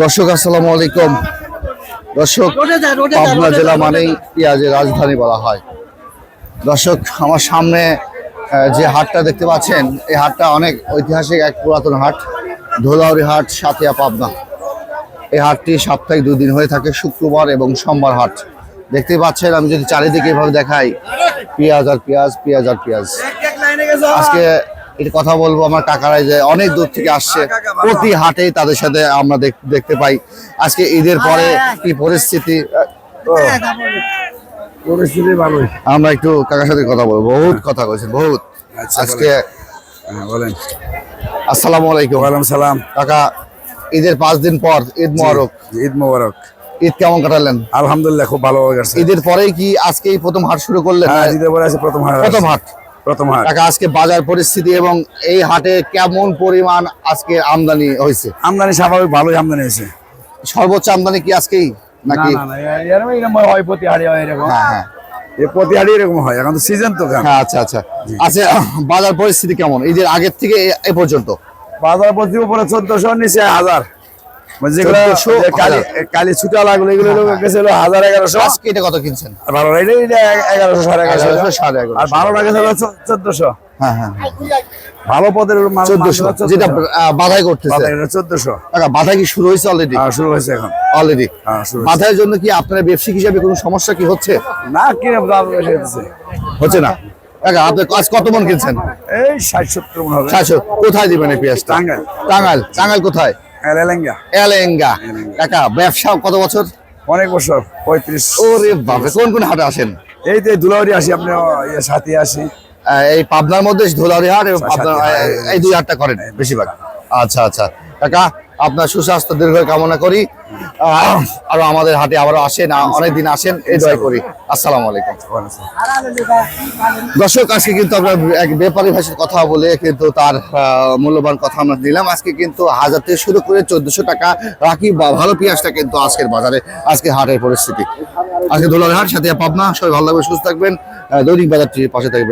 দর্শক আসসালামু আলাইকুম। দর্শক পাবনা জেলা মানেই পেঁয়াজের রাজধানী বলা হয়। দর্শক আমার সামনে যে হাটটা দেখতে পাচ্ছেন এই হাটটা অনেক ঐতিহাসিক এক পুরাতন হাট ধোলাউরি হাট সাতিয়া পাবনা। এই হাটটি সাপ্তাহিক দুদিন হয়ে থাকে শুক্রবার এবং সোমবার হাট। দেখতে পাচ্ছেন আমি যদি চারিদিকে এভাবে দেখাই পেঁয়াজ আর পেঁয়াজ পেঁয়াজ আর পেঁয়াজ। আজকে এর কথা বলব আমার কাকারাই যে অনেক দূর থেকে আসছে প্রতি হাটেই তাদের সাথে আমরা দেখতে পাই। আজকে ঈদের পরে কি পরিস্থিতি? পরিস্থিতি ভালোই। আমরা একটু কাকার সাথে কথা বলব বহুত কথা কইছেন বহুত। আচ্ছা, আজকে হ্যাঁ, বলেন। আসসালামু আলাইকুম। ওয়ালাইকুম সালাম। কাকা ঈদের পাঁচ দিন পর ঈদ মোবারক। ঈদ মোবারক। ঈদ কেমন কাটালেন? আলহামদুলিল্লাহ খুব ভালো হয়ে গেছে। ঈদের পরেই কি আজকেই প্রথম হাট শুরু করলেন? হ্যাঁ ঈদের পরে আছে প্রথম হাট প্রথম হাট। প্রথম হাট। কাকা আজকে বাজার পরিস্থিতি এবং এই হাটে কেমন পরিমাণ আজকে আমদানি হয়েছে? আমদানি স্বাভাবিক ভালোই আমদানি হয়েছে। সর্বোচ্চ আমদানি কি আজকেই নাকি? হয় প্রতি হাড়ি হয় এরকম। হ্যাঁ হ্যাঁ। এ প্রতি হাড়ি এরকম হয় এখন তো সিজন তো হ্যাঁ আচ্ছা আচ্ছা। আচ্ছা বাজার পরিস্থিতি কেমন? ঈদের আগের থেকে এ- পর্যন্ত? বাজার প্রতি উপরে চোদ্দশো নিচে হাজার মানে যেগুলো 1400, যে কালি ছুটা লাগল এগুলো হলো হাজার এগারোশো। আজকে এটা কত কিনছেন? ভালো এটা এটা এগারোশো সাড়ে এগারোশো। এগারোশো, সাড়ে এগারোশো। আর ভালো লাগে চোদ্দশো। হ্যাঁ হ্যাঁ। ভালো পদের চোদ্দশো। যেটা বাধাই করতেছে। চোদ্দশো। কাকা বাধা কি শুরু হয়েছে অলরেডি শুরু হয়েছে এখন। অলরেডি হ্যাঁ। বাধার জন্য কি আপনার ব্যবসায়িক হিসাবে কোনো সমস্যা কি হচ্ছে? না বেশি হচ্ছে। না। আপনি আজ কত মন কিনছেন? এই ষাট সত্তর মন হবে। চারশো কোথায় দিবেন এই পেঁয়াজটা? টাঙ্গাইল। টাঙ্গাইল। টাঙ্গাইল কোথায়? এলেঙ্গা। এলেঙ্গা। কাকা ব্যবসা কত বছর? অনেক বছর পঁয়ত্রিশ। ওরে বাপরে কোন কোন হাটে আসেন? এই তো দুলাউরি আসি আপনি ইয়ে সাথে আসি। এই পাবনার মধ্যে ধুলাউড়ি হাট এবং হ্যাঁ, এই দুই হাটটা করেন? বেশিরভাগ। আচ্ছা আচ্ছা। কাকা আপনার সুস্বাস্থ্য দীর্ঘ কামনা করি। আরও আমাদের হাটে আবারও আসেন অনেক দিন আসেন, এই দয় করি। আসসালামু আলাইকুম। দর্শক, আজকে কিন্তু আমরা এক ব্যাপারী ভাষার কথা বলে কিন্তু তার মূল্যবান কথা আমরা দিলাম। আজকে কিন্তু হাজার থেকে শুরু করে চোদ্দশো টাকা রাখি, বা ভালো পেঁয়াজটা কিন্তু আজকের বাজারে, আজকে হাটের পরিস্থিতি। আজকে দোলার হাট, সাথে পাবনা, সবাই ভালো লাগবে সুস্থ থাকবেন দৈনিক বাজারটির পাশে থাকবেন।